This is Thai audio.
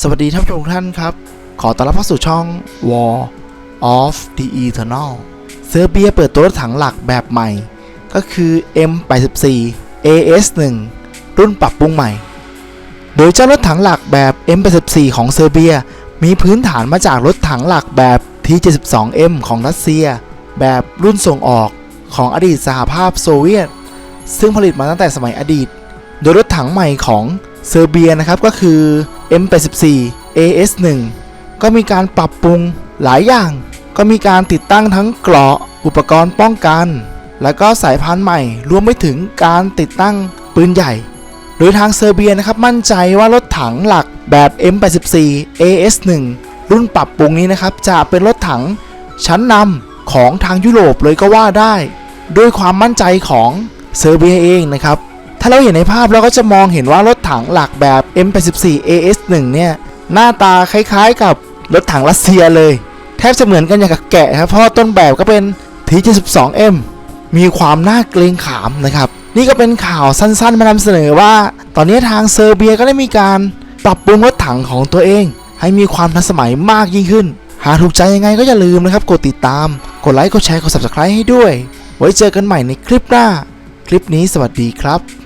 สวัสดีท่านผู้ชมทุกท่านครับ ขอต้อนรับเข้าสู่ช่อง War of the Eternal เซอร์เบียเปิดตัวรถถังหลักแบบใหม่ ก็คือ M84 AS1 รุ่นปรับปรุงใหม่ โดยเจ้ารถถังหลักแบบ M84 ของเซอร์เบีย มีพื้นฐานมาจากรถถังหลักแบบ T72M ของรัสเซีย แบบรุ่นส่งออกของอดีตสหภาพโซเวียต ซึ่งผลิตมาตั้งแต่สมัยอดีต โดยรถถังใหม่ของเซอร์เบียนะครับก็คือ M84 AS1 ก็มีการปรับปรุงหลายอย่าง ก็มีการติดตั้งทั้งเกราะอุปกรณ์ป้องกัน แล้วก็สายพันธุ์ใหม่ รวมไปถึงการติดตั้งปืนใหญ่โดยทางเซอร์เบียนะครับมั่นใจว่ารถถังหลักแบบ M84 AS1 รุ่นปรับปรุงนี้นะครับจะเป็นรถถังชั้นนำของทางยุโรปเลยก็ว่าได้ ด้วยความมั่นใจของเซอร์เบียเองนะครับ ถ้าเราเห็นในภาพเราก็จะมองเห็นว่ารถถังหลักแบบ M84 AS1 เนี่ยหน้าตาคล้ายๆกับรถถังรัสเซียเลย แทบจะเหมือนกันอย่างกับแกะครับเพราะว่าต้นแบบก็เป็น T72M มีความน่าเกรงขามนะครับ นี่ก็เป็นข่าวสั้นๆ มานำเสนอว่า ตอนนี้ทางเซอร์เบียก็ได้มีการปรับปรุงรถถังของตัวเอง ให้มีความทันสมัยมากยิ่งขึ้น หากถูกใจยังไงก็อย่าลืมนะครับ กดติดตาม กดไลค์ กดแชร์ กด subscribe ให้ด้วย ไว้เจอกันใหม่ในคลิปหน้า คลิปนี้สวัสดีครับ